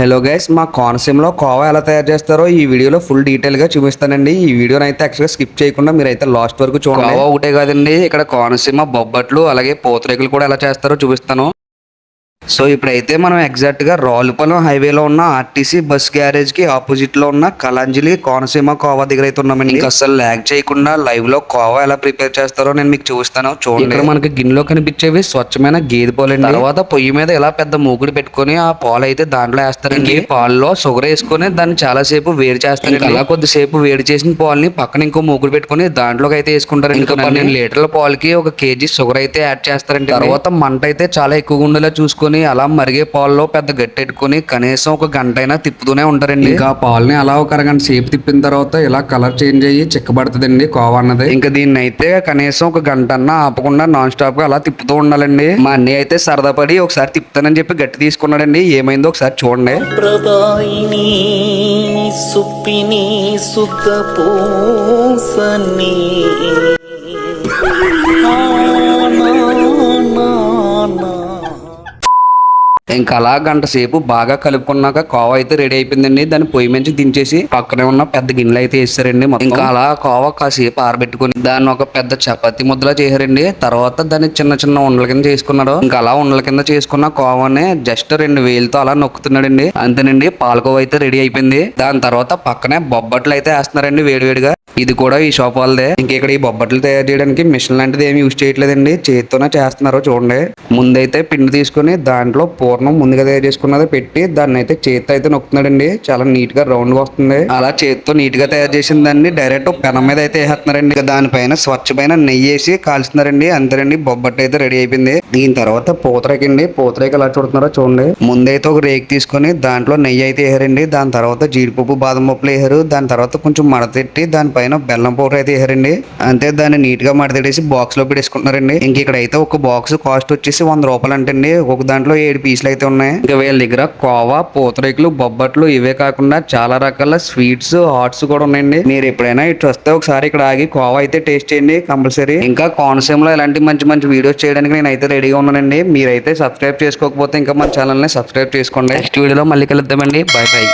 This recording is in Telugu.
హలో గైస్ మా కోనసీమలో కోవా ఎలా తయారు చేస్తారో ఈ వీడియోలో ఫుల్ డీటెయిల్గా చూపిస్తానండి. ఈ వీడియోని అయితే యాక్చువల్గా స్కిప్ చేయకుండా మీరు అయితే లాస్ట్ వరకు చూడండి. కోవా ఒకటే కాదండి ఇక్కడ కోనసీమ బొబ్బట్లు అలాగే పూతరేకులు కూడా ఎలా చేస్తారో చూపిస్తాను. సో ఇప్పుడైతే మనం ఎగ్జాక్ట్గా రావులపాలెం హైవేలో ఉన్న ఆర్టీసీ బస్ గ్యారేజ్కి ఆపోజిట్లో ఉన్న కలాంజలి కోనసీమ కోవా దగ్గర అయితే ఉన్నామండి. ఇంకా అసలు ల్యాగ్ చేయకుండా లైవ్లో కోవా ఎలా ప్రిపేర్ చేస్తారో నేను మీకు చూపిస్తాను. చూడండి. ఇక్కడ మనకి గిన్నెలో కనిపించేవి స్వచ్ఛమైన గేదె పాలండి. తర్వాత పొయ్యి మీద ఇలా పెద్ద మూగుడు పెట్టుకొని ఆ పాలు అయితే దాంట్లో వేస్తారండి. పాలలో షుగర్ వేసుకొని దాన్ని చాలా సేపు వేడి చేస్తారు అలా కొద్దిసేపు వేడి చేసిన పాలని పక్కన ఇంకో మూగుడు పెట్టుకొని దాంట్లోకి అయితే వేసుకుంటారు ఇంకా పన్నెండు లీటర్ల పాలకి ఒక కేజీ షుగర్ అయితే యాడ్ చేస్తారండి తర్వాత మంట అయితే చాలా ఎక్కువగా ఉండేలా చూసుకొని అలా మరిగే పాలలో పెద్ద గట్టెట్టుకొని కనీసం ఒక గంట అయినా తిప్పుతూనే ఉంటారండి. ఇంకా ఆ పాలని అలా ఒక అరగంట సేపు తిప్పిన తర్వాత ఇలా కలర్ చేంజ్ అయ్యి చిక్కబడుతుందండి కోవా అన్నది ఇంకా దీన్ని అయితే కనీసం ఒక గంట అన్నా ఆపకుండా నాన్ స్టాప్గా అలా తిప్పుతూ ఉండాలండి. మా అన్నయ్య అయితే సరదా పడి ఒకసారి తిప్పుతానని చెప్పి గట్టి తీసుకున్నాడండి. ఏమైందో ఒకసారి చూడండి. సుప్పిని సుత పూసని ఇంకా అలా గంట సేపు బాగా కలుపుకున్నాక కోవ అయితే రెడీ అయిపోయిందండి. దాన్ని పొయ్యి మంచి దించేసి పక్కనే ఉన్న పెద్ద గిన్నెలు అయితే వేస్తారండి మొత్తం. ఇంకా అలా కోవ కాసేపు ఆరబెట్టుకుని దాన్ని ఒక పెద్ద చపాతి ముద్దలా చేశారండి. తర్వాత దాన్ని చిన్న చిన్న ఉండల కింద చేసుకున్నారు ఇంకా అలా ఉండల కింద చేసుకున్న కోవనే జస్ట్ రెండు వేలతో అలా నొక్కుతున్నాడండి. అంతేనండి పాలకోవ అయితే రెడీ అయిపోయింది. దాని తర్వాత పక్కనే బొబ్బట్లు అయితే వేస్తున్నారండి వేడివేడిగా. ఇది కూడా ఈ షాప్ వాళ్ళదే. ఇంక ఇక్కడ ఈ బొబ్బట్లు తయారు చేయడానికి మిషన్ లాంటిది ఏమి యూజ్ చేయట్లేదండి. చేతితోనే చేస్తున్నారు చూడండి. ముందైతే పిండి తీసుకుని దాంట్లో పూర్ణం ముందుగా తయారు చేసుకున్నది పెట్టి దాన్ని అయితే చేతితో అయితే నొక్కుతున్నాడండి. చాలా నీట్గా రౌండ్గా వస్తుంది. అలా చేతితో నీట్గా తయారు చేసిన దాన్ని డైరెక్ట్ పెనం మీద అయితే వేస్తున్నారండి దానిపైన స్వచ్ఛమైన నెయ్యి వేసి కాల్చుతున్నారండి అంతేనండి బొబ్బట్లు అయితే రెడీ అయిపోయింది. దీని తర్వాత పూతరేకండి. పూతరేక ఎలా చూడుతున్నారో చూడండి. ముందైతే ఒక రేక్ తీసుకొని దాంట్లో నెయ్యి అయితే వేసారండి. దాని తర్వాత జీడిపప్పు బాదం పప్పులు వేసారు. దాని తర్వాత కొంచెం మడతెట్టి దానిపైన బెల్లం పౌడర్ అయితే వేసారండి. అంతే దాన్ని నీట్గా మడతెట్టేసి బాక్స్లో పెట్టేసుకుంటున్నారండి. ఇంక ఇక్కడ అయితే ఒక బాక్స్ కాస్ట్ వచ్చేసి వంద రూపాయలు అంటండి. ఒక దాంట్లో ఏడు పీసులు అయితే ఉన్నాయి. ఇంకా వీళ్ళ దగ్గర కోవా పూతరేకులు బొబ్బట్లు ఇవే కాకుండా చాలా రకాల స్వీట్స్ హాట్స్ కూడా ఉన్నాయండి. మీరు ఎప్పుడైనా ఇటు వస్తే ఒకసారి ఇక్కడ ఆగి కోవా అయితే టేస్ట్ చేయండి కంపల్సరీ. ఇంకా కోనసీమలో ఇలాంటి మంచి మంచి వీడియోస్ చేయడానికి నేను అయితే రెడీగా ఉన్నానండి. మీరైతే సబ్స్క్రైబ్ చేసుకోకపోతే ఇంకా మన ఛానల్ని సబ్స్క్రైబ్ చేసుకోండి. నెక్స్ట్ వీడియోలో మళ్ళీ కలుద్దామండి. By by